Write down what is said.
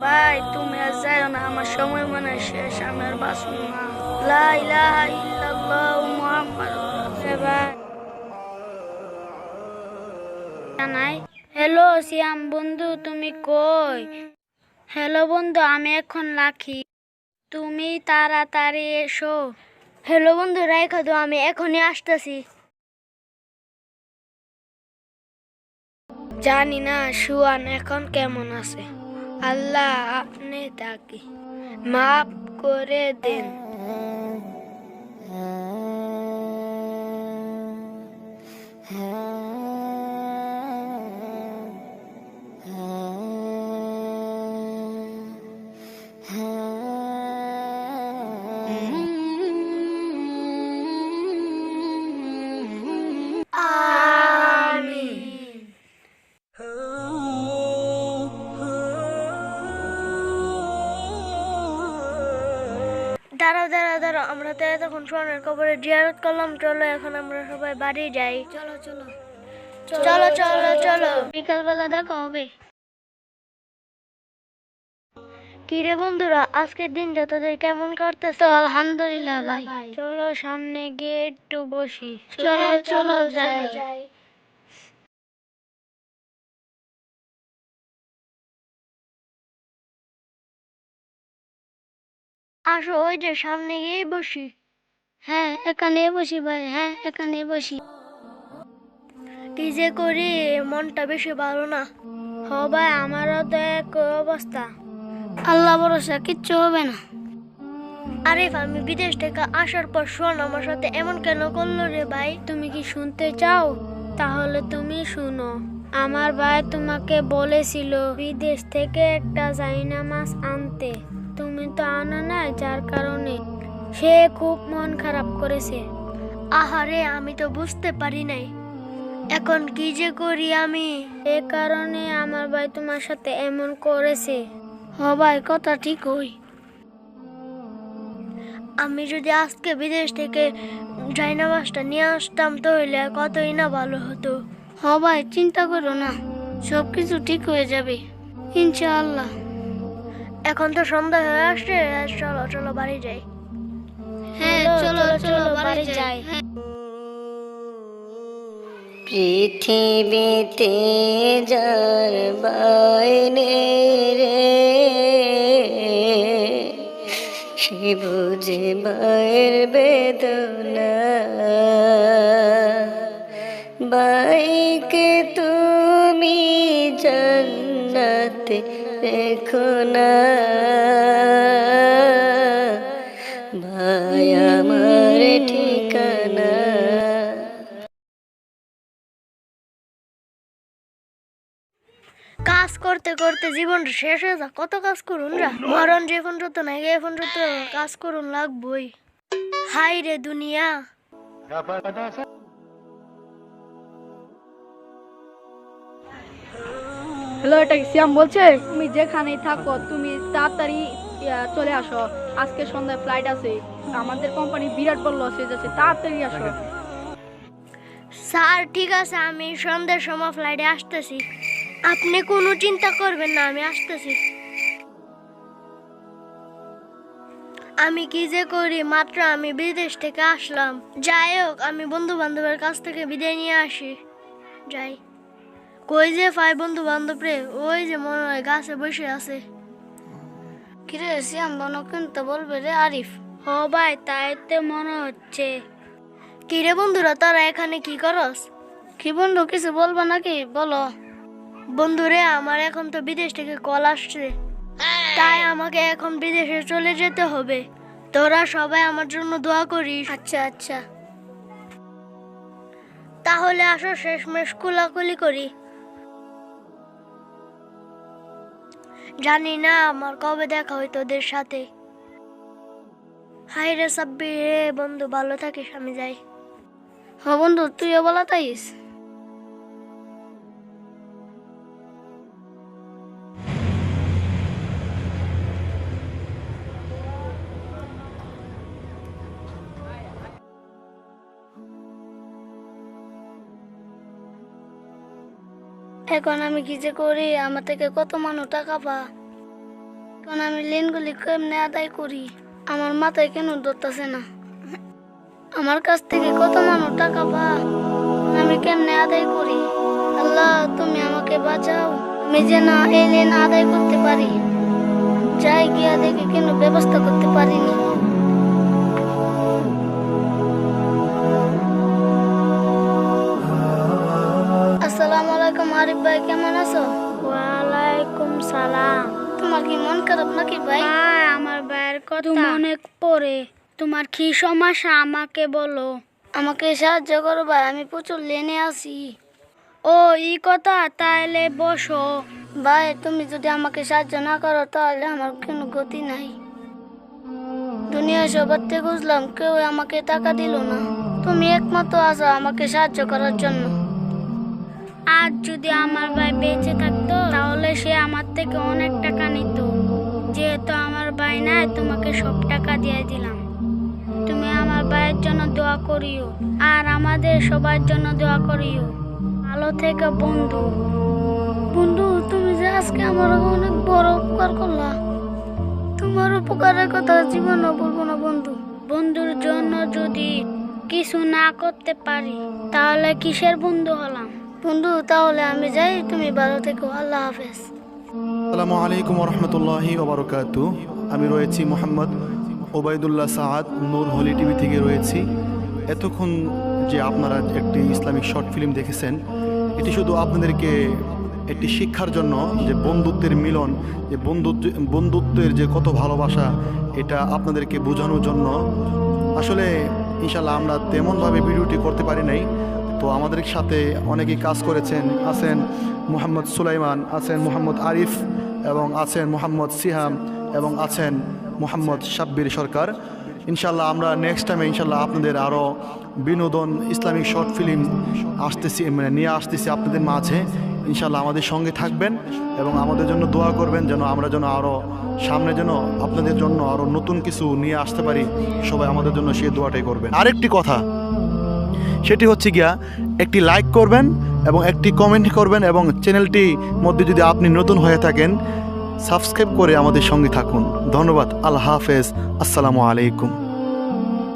ভাই, তুমি আর না, আমার সময় মানে শেষ, আমি আর বাঁচব না। লা ইলাহা ইল্লাল্লাহ মুহাম্মাদুর রাসূলুল্লাহ। ভাই। জানাই হ্যালো, সিয়াম বন্ধু, তুমি কই? হ্যালো বন্ধু, আমি এখন লাখি। তুমি তাড়াতাড়ি এসো। হ্যালো বন্ধু, রাইখা দো আমি এখনই আসতেছি। জানি না, সুয়ান এখন কেমন আছে? আল্লাহ আপনি তাকে মাফ করে দেন। আমিন। দাঁড়াও দাঁড়াও দাঁড়াও। আমরা তো এতক্ষণ সোনার কবরে জিয়ারত করলাম। চলো এখন আমরা সবাই বাড়ি যাই। চলো চলো। চলো চলো চলো বিকালবেলা দেখা হবে। কিরে বন্ধুরা আজকের দিনটা তোদের কেমন করতেছ আলহামদুলিল্লাহ ভাই। চলো সামনে গিয়ে একটু বসি। চলো চলো যাই। আসো ওই যে সামনে গিয়ে বসি। হ্যাঁ এখানে বসি ভাই হ্যাঁ এখানে বসি। কি যে করি, মনটা বেশি ভালো না। হ ভাই, আমারও তো এক অবস্থা। আল্লাহ ভরসা, কিচ্ছু হবে না। আরে আমি বিদেশ থেকে আসার পর শোন, আমার সাথে এমন কেন করল রে ভাই? তুমি কি শুনতে চাও? তাহলে তুমি শুনো। আমার ভাই তোমাকে বলেছিল, বিদেশ থেকে একটা চাইনা মাছ আনতে। তো আনো না যার কারণে সে খুব মন খারাপ করেছে। আহারে, আমি তো বুঝতে পারি নাই। এখন কি যে করি আমি? এ কারণে আমার ভাই তোমার সাথে এমন করেছে। হ ভাই, কথা ঠিক হই। আমি যদি আজকে বিদেশ থেকে মাছটা নিয়ে আসতাম, তাহলে কতই না ভালো হতো। হ ভাই, চিন্তা করো না সব কিছু ঠিক হয়ে যাবে। ইনশাআল্লাহ। এখন তো সন্ধ্যা হয়ে আসছে চলো চলো বাড়ি যাই। হ্যাঁ চলো চলো বাড়ি যাই। পৃথিবীতে যার বাইনে রে সে বুঝে বাইর বেদনা। বাইকে তুমি জান্নাতে রেখো না আমার ঠিকানা। কাজ করতে করতে জীবন শেষ হয়ে যা কত কাজ করুন রা? মরণ যে পর্যন্ত নাই এ পর্যন্ত কাজ করুন, লাগবই। হাই রে দুনিয়া। হ্যালো এটা কি সিয়াম বলছে? তুমি যেখানেই থাকো তুমি তাড়াতাড়ি চলে আসো। আজকে সন্ধ্যায় ফ্লাইট আছে। আমাদের কোম্পানি বিরাট বড় লস হয়ে যাচ্ছে। তাড়াতাড়ি আসো। স্যার ঠিক আছে আমি সন্ধ্যার সময় ফ্লাইটে আসতেছি। আপনি কোনো চিন্তা করবেন না আমি আসতেছি। আমি কি যে করি মাত্র আমি বিদেশ থেকে আসলাম। যাই হোক আমি বন্ধু বান্ধবের কাছ থেকে বিদায় নিয়ে আসি। যাই। কই যে পাই বন্ধু বান্ধব রে ওই যে মনে হয় গাছে বসে আছে। কিরে শ্যাম বনো কিন্তু বলবে রে আরিফ। হ ভাই তাই তো মনে হচ্ছে। কিরে বন্ধুরা তোরা এখানে কি করস? কি বন্ধু কিছু বলব নাকি? বলো। বন্ধুরে আমার এখন তো বিদেশ থেকে কল আসছে। তাই আমাকে এখন বিদেশে চলে যেতে হবে। তোরা সবাই আমার জন্য দোয়া করিস। আচ্ছা আচ্ছা। তাহলে আসো শেষ শেষমেশ কুলাকুলি করি। জানি না আমার কবে দেখা হয় তোদের সাথে। হাই রে সাব্বির রে বন্ধু, ভালো থাকিস, আমি যাই। হ বন্ধু, তুইও বলা তাইস এখন আমি কি যে করি? আমার থেকে কত মানুষ টাকা পা এখন আমি লেনগুলি কেমনে আদায় করি? আমার মাথায় কেন ধরতেছে না? আমার কাছ থেকে কত মানুষ টাকা পা আমি কেমনে আদায় করি? আল্লাহ, তুমি আমাকে বাঁচাও। আমি যেন এই লেন আদায় করতে পারি। যাই গিয়া দেখে কেন ব্যবস্থা করতে পারিনি। আরিফ ভাই কেমন আছো? ওয়ালাইকুম সালাম। তোমার কি মন খারাপ নাকি ভাই? আমার ভাইয়ের কথা। অনেক পড়ে তোমার কি সমস্যা আমাকে বলো। আমাকে সাহায্য করো ভাই আমি প্রচুর লেনে আছি। ও এই কথা তাহলে বসো। ভাই তুমি যদি আমাকে সাহায্য না করো তাহলে আমার কোনো গতি নাই। দুনিয়া সবার থেকে বুঝলাম কেউ আমাকে টাকা দিল না। তুমি একমাত্র আছো আমাকে সাহায্য করার জন্য। আজ যদি আমার ভাই বেঁচে থাকতো, তাহলে সে আমার থেকে অনেক টাকা নিত। যেহেতু আমার ভাই নাই, তোমাকে সব টাকা দিয়ে দিলাম। তুমি আমার ভাইয়ের জন্য দোয়া করিও, আর আমাদের সবার জন্য দোয়া করিও। ভালো থেকে, বন্ধু। বন্ধু, তুমি যে আজকে আমার অনেক বড় উপকার করলা। তোমার উপকারের কথা জীবনও বলব না, বন্ধু। বন্ধুর জন্য যদি কিছু না করতে পারি, তাহলে কিসের বন্ধু হলাম? বন্ধু, তাহলে আমি যাই। তুমি ভালো থেকো। আল্লাহ হাফেজ। আসসালামু আলাইকুম রহমতুল্লাহি ওবরকাত। আমি রয়েছি মোহাম্মদ ওবায়দুল্লাহ সাহাদ নূর হলি টিভি থেকে রয়েছি। এতক্ষণ যে আপনারা একটি ইসলামিক শর্ট ফিল্ম দেখেছেন, এটি শুধু আপনাদেরকে একটি শিক্ষার জন্য যে বন্ধুত্বের মিলন, যে বন্ধুত্ব, বন্ধুত্বের যে কত ভালোবাসা, এটা আপনাদেরকে বোঝানোর জন্য। আসলে ইনশাল্লাহ আমরা তেমনভাবে ভিডিওটি করতে পারি নাই। তো আমাদের সাথে অনেকেই কাজ করেছেন। আছেন মোহাম্মদ সুলাইমান, আছেন মোহাম্মদ আরিফ এবং আছেন মোহাম্মদ সিহাম এবং আছেন মোহাম্মদ সাব্বির সরকার। ইনশাল্লাহ আমরা নেক্সট টাইমে ইনশাল্লাহ আপনাদের আরও বিনোদন, ইসলামিক শর্ট ফিল্ম আসতেছি মানে নিয়ে আসতেছি আপনাদের মাঝে। ইনশাল্লাহ আমাদের সঙ্গে থাকবেন এবং আমাদের জন্য দোয়া করবেন যেন আমরা যেন আরও সামনে যেন আপনাদের জন্য আরও নতুন কিছু নিয়ে আসতে পারি। সবাই আমাদের জন্য সেই দোয়াটাই করবেন। আরেকটি কথা সেটি হচ্ছে গিয়া একটি লাইক করবেন এবং একটি কমেন্ট করবেন এবং চ্যানেলটি মধ্যে যদি আপনি নতুন হয়ে থাকেন সাবস্ক্রাইব করে আমাদের সঙ্গে থাকুন। ধন্যবাদ, আল্লাহ হাফেজ, আসসালামু আলাইকুম।